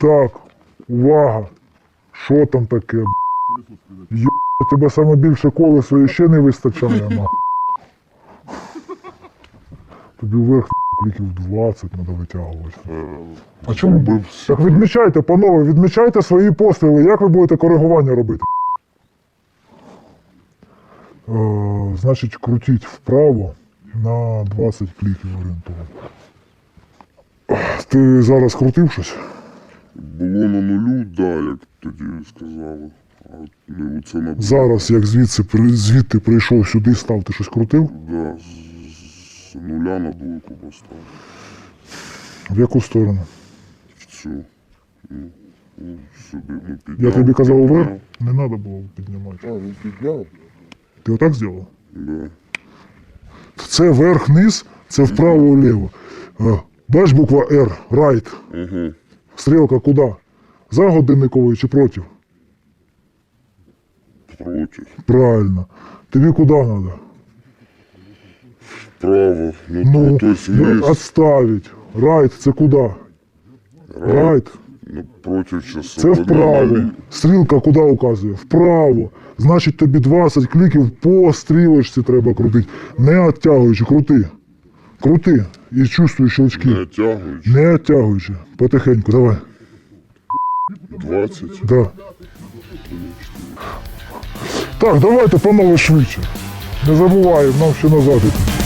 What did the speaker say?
Так, увага. Що там таке? б***? Є, тебе саме більше колесо і ще не вистачає, на. Тобі вверх кліків 20 треба витягувати. А чому? Так відмічайте, панове, відмічайте свої постріли. Як ви будете коригування робити? Е, значить, крутіть вправо на 20 кліків орієнтовно. Ти зараз крутив щось? Було на нулю, да, як тоді сказали. А ну, це на Зараз, як звідси звідти прийшов сюди, став, ти щось крутив? Да, з, з нуля на двойку поставив. В яку сторону? В цю. Ну, ну, сюди ну, Я підняв. тобі казав вверх? Не треба було піднімати. А, він підняв? Ти отак зробив? Да. Це верх-низ, це вправо-вліво. Е, Бач буква R, right. Угу. Стрілка куди? За годинниковою чи проти? Проти. Правильно. Тобі куди треба? Вправо. Ну, Ну, то есть вниз. відставить. Райт це куди? Райт. Ну, проти часу. Це вправо. Стрілка куди указує? Вправо. Значить тобі 20 кліків по стрілочці треба крутити. Не відтягуючи, крути. Крути. І чувствуй щелчки. Не тягуючи. Не відтягуючи. Потихеньку, давай. 20. Да. Так, давайте панове швидше. Не забуваємо, нам ще назад. іти.